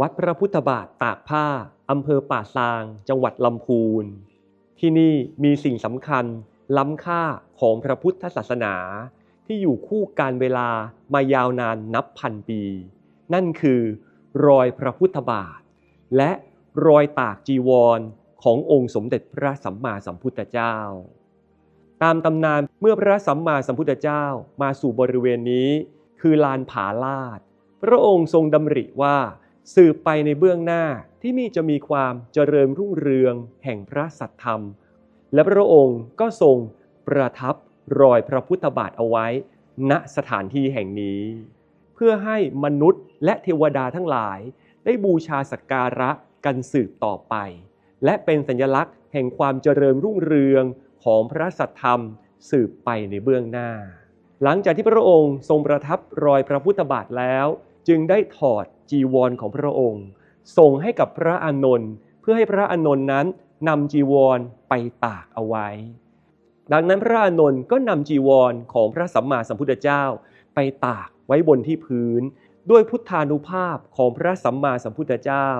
วัดพระพุทธบาทตากผ้า อำเภอป่าซาง จังหวัดลำพูน ที่นี่มีสิ่งสำคัญ ล้ำค่าของพระพุทธศาสนา ที่อยู่คู่การเวลามายาวนานนับพันปี นั่นคือ รอยพระพุทธบาท และรอยตากจีวรขององค์สมเด็จพระสัมมาสัมพุทธเจ้า ตามตำนานเมื่อพระสัมมาสัมพุทธเจ้ามาสู่บริเวณนี้ คือลานผาลาด พระองค์ทรงดำริว่า สืบไปในเบื้องหน้าที่มีจะมีความเจริญรุ่งเรืองแห่งพระสัทธรรม และพระองค์ก็ทรงประทับรอยพระพุทธบาทเอาไว้ ณสถานที่แห่งนี้ เพื่อให้มนุษย์และเทวดาทั้งหลาย ได้บูชาสักการะกันสืบต่อไป และเป็นสัญลักษณ์แห่งความเจริญรุ่งเรืองของพระสัทธรรมสืบไปในเบื้องหน้า หลังจากที่พระองค์ทรงประทับรอยพระพุทธบาทแล้ว จึงได้ถอดจีวรของพระองค์ ส่งให้กับพระอานนท์เพื่อให้พระอานนท์นั้นนำจีวรไปตากเอาไว้ ดังนั้นพระอานนท์ก็นำจีวรของพระสัมมาสัมพุทธเจ้า ไปตากไว้บนที่พื้น ด้วยพุทธานุภาพของพระสัมมาสัมพุทธเจ้า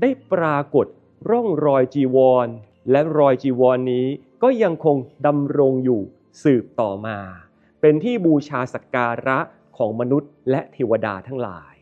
ได้ปรากฏร่องรอยจีวร และรอยจีวรนนี้ก็ยังคงดำรงอยู่สืบต่อมา เป็นที่บูชาสักการะ ของมนุษย์และเทวดาทั้งหลาย